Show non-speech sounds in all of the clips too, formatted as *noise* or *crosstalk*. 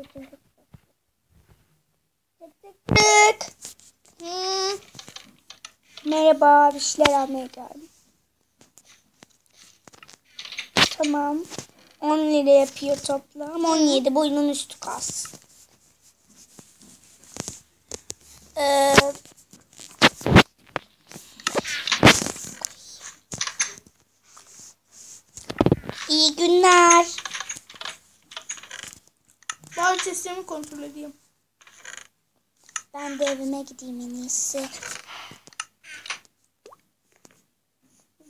için çok Tık tık tık. Hmm. Merhaba bir şeyler almaya geldim. Tamam. 10 lira yapıyor toplam. 17 boyunun üstü kalsın. Ee, iyi günler. Bari testlerimi kontrol edeyim. Ben de evime gideyim en iyisi.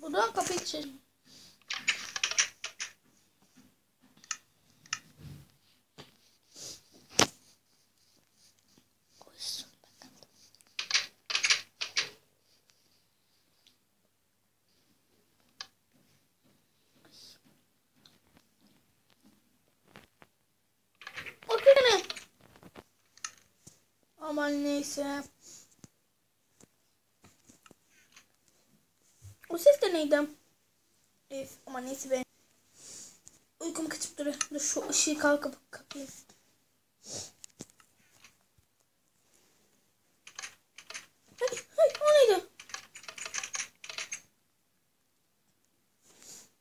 Buradan kapıyı içelim. Aman neyse. O ses de neydi? Evet, aman neyse be. Uykum kaçıp duruyor. Dur şu ışığı kalkıp kapayım. Hadi, hadi, o neydi?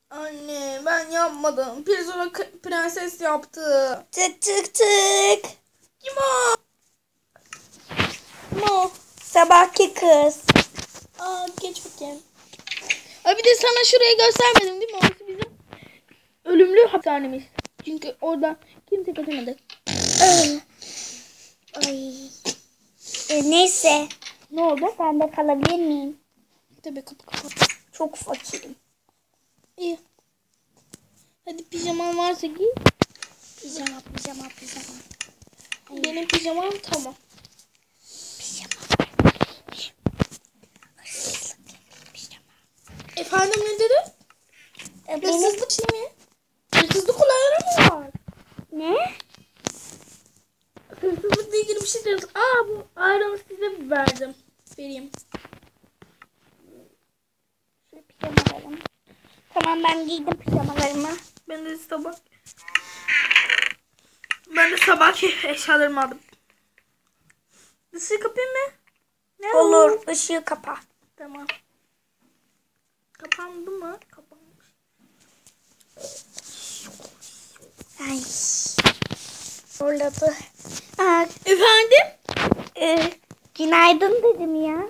Anne ben yapmadım. Pirzola prenses yaptı. Tık tık tık. Kim o? Kim o? Sabahki kız. Aa geç bakayım. Ay bir de sana şurayı göstermedim değil mi? Orası bizim ölümlü hapishanemiz. Çünkü orada kimse kaçamadı. Ay. Ay. E, neyse. Ne oldu? Ben de kalabilir miyim? Tabii kapı kapat. Çok fakirim. İyi. Hadi pijaman varsa giy. Pijama pijama pijama. Benim pijamam tamam. Pijama. Hırsızlık yapayım pijama. Efendim ne dedi? E. Hırsızlık şey mi? Hırsızlık olayları mı var? Ne? Hırsızlıkla ilgili bir şey deriz. Aa bu ayranı size verdim. Vereyim. Şu pijamalarım. Tamam ben giydim pijamalarımı. Ben de sabah ben de sabah *laughs* eşyalarımı aldım. Dışarı kapayım mı? Ne Olur. ışığı kapa. Tamam. Kapandı mı? Kapanmış. Ay. Zorladı. Aa, Efendim? e, günaydın dedim ya.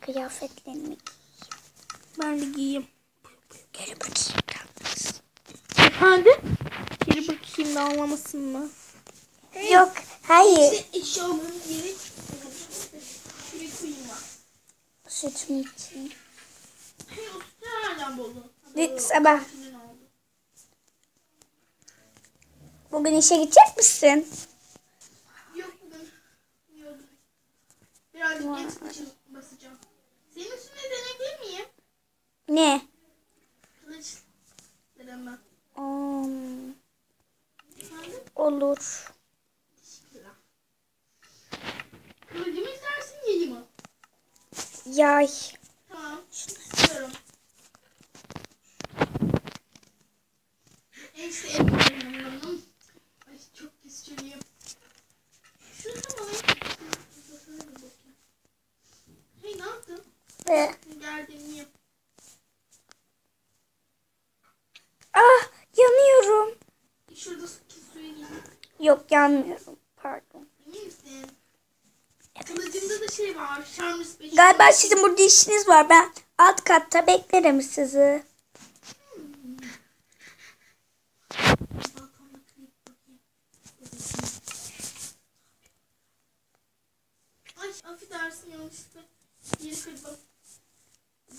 Kıyafetlerimi Ben de giyeyim. geri bakayım. Efendim? Geri bakayım da anlamasın mı? Yok. Hayır. Şuraya koyayım ben. Sütümü içeyim. Sabah. Bugün işe gidecek misin? Yok bugün. Yok. Birazcık geç için basacağım. Senin üstüne denebilir miyim? Ne? Kılıç deneme. Um, Efendim? olur. Kılıcımı istersin yayı mı? Yay. Tamam. İstiyorum. Ay çok pis. Şunu. Hey ne yaptın? Ve Gel deneyeyim. ah yanıyorum. Şurada yiyeyim. Yok yanmıyorum. Pardon. Misin? Kılıcımda da şey var. Galiba sizin burada işiniz var. Ben alt katta beklerim sizi. Ay affedersin yanlışlıkla. Yeri kırdım.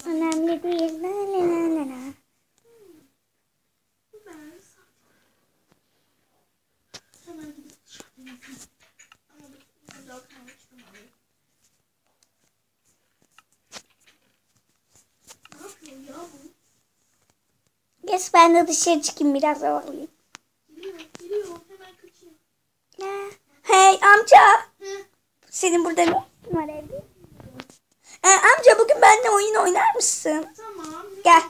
Önemli değil. La la la la la. Ben Neyse ben de dışarı çıkayım biraz hava. Hey amca. Hı? Senin burada ne var evde? Ee, amca bugün benimle oyun oynar mısın? Tamam. Gel.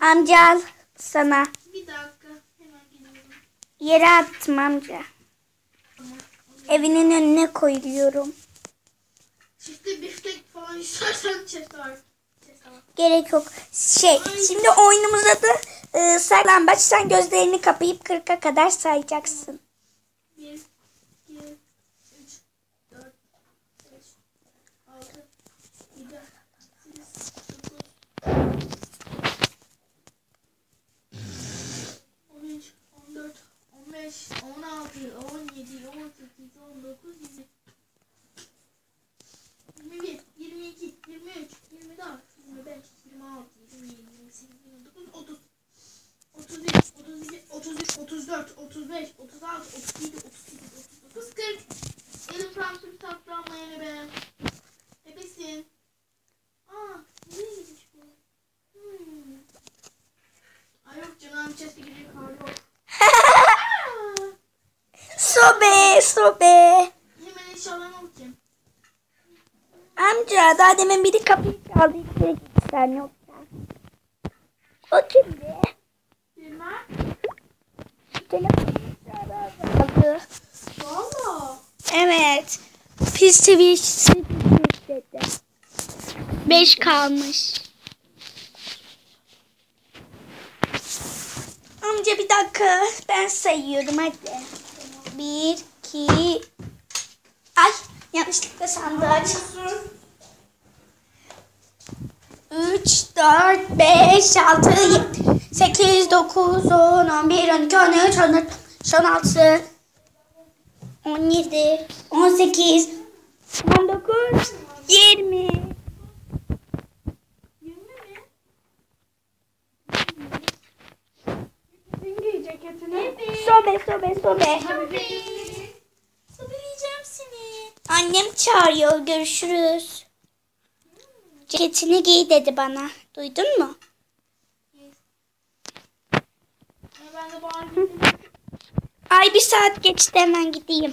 Ay Amca al sana. Bir dakika hemen geliyorum. Yere attım amca. Evinin önüne koyuyorum. Çifte biftek falan istersen çift var. Gerek yok. Şey, şimdi oyunumuza da e, saklambaç. Sen gözlerini kapayıp 40'a kadar sayacaksın. Hemen bakayım. Amca daha demin biri kapıyı çaldı. İçeri gitti sen yoksa. O kimdi? Bilmem. Telefonu çaldı. Valla. Evet. Pis seviyesi dedi. Beş kalmış. Amca bir dakika. Ben sayıyorum hadi. Bir, iki... Ay yanlışlıkla sandığı yedi, sekiz, dokuz, on, on bir, on iki, on üç, on dört, on altı, 17, 18, 19, 20. 20 mi? Zingi ceketini. Sobe, sobe, sobe. Sabırlayacağım seni. Annem çağırıyor. Görüşürüz. Ceketini giy dedi bana. Duydun mu? Ay bir saat geçti hemen gideyim.